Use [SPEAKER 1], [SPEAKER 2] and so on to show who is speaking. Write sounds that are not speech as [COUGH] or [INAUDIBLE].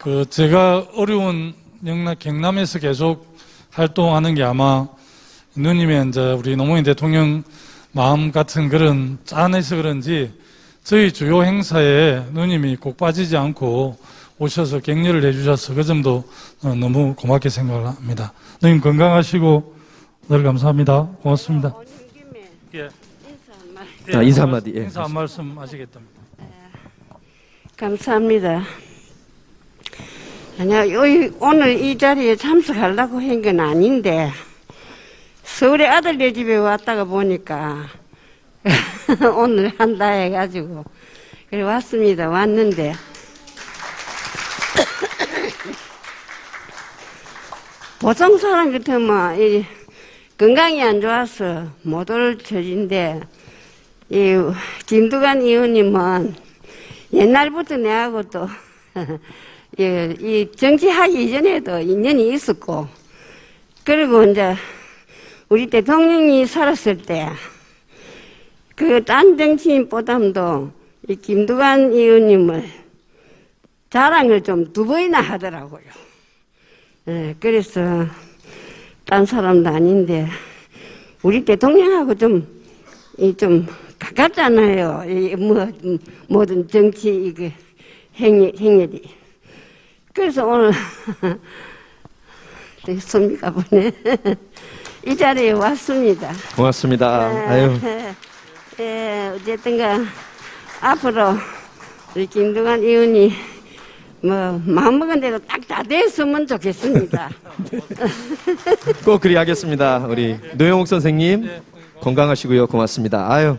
[SPEAKER 1] 그 제가 어려운 영남 경남에서 계속 활동하는 게 아마 누님의 이제 우리 노무현 대통령 마음 같은 그런 짠해서 그런지 저희 주요 행사에 누님이 꼭 빠지지 않고 오셔서 격려를 해주셔서 그 점도 어, 너무 고맙게 생각을 합니다. 누님 건강하시고 늘 감사합니다. 고맙습니다.
[SPEAKER 2] 김에
[SPEAKER 1] 예.
[SPEAKER 2] 인사
[SPEAKER 3] 아, 인사 한마디, 예.
[SPEAKER 1] 인사 한 말씀 하시겠답니다.
[SPEAKER 2] 감사합니다. 아니야, 요- 오늘 이 자리에 참석하려고 한 건 아닌데, 서울에 아들네 집에 왔다가 보니까, [LAUGHS] 오늘 한다 해가지고, 그래 왔습니다. 왔는데, [COUGHS] 보통 사람 같으면, 이, 건강이 안 좋아서 못 올 처지인데, 이, 김두관 의원님은 옛날부터 내하고 또, 이, 이 정치하기 이전에도 인연이 있었고, 그리고 이제 우리 대통령이 살았을 때, 그 딴 정치인보담도 이 김두관 의원님을 자랑을 좀 두 번이나 하더라고요. 예, 그래서 딴 사람도 아닌데, 우리 대통령하고 좀, 이 좀 가깝잖아요. 이 뭐, 음, 모든 정치, 이게, 행위, 행렬이. 그래서 오늘, [LAUGHS] 되게 숨이가 보네. [LAUGHS] 이 자리에 왔습니다.
[SPEAKER 3] 고맙습니다. 아유,
[SPEAKER 2] 예, 어쨌든가, 앞으로, 우리 김두관 의원이, 뭐, 마음먹은 대로 딱 다 됐으면 좋겠습니다. [LAUGHS]
[SPEAKER 3] 꼭 그리 하겠습니다. 우리 노영욱 선생님 건강하시고요. 고맙습니다. 아유.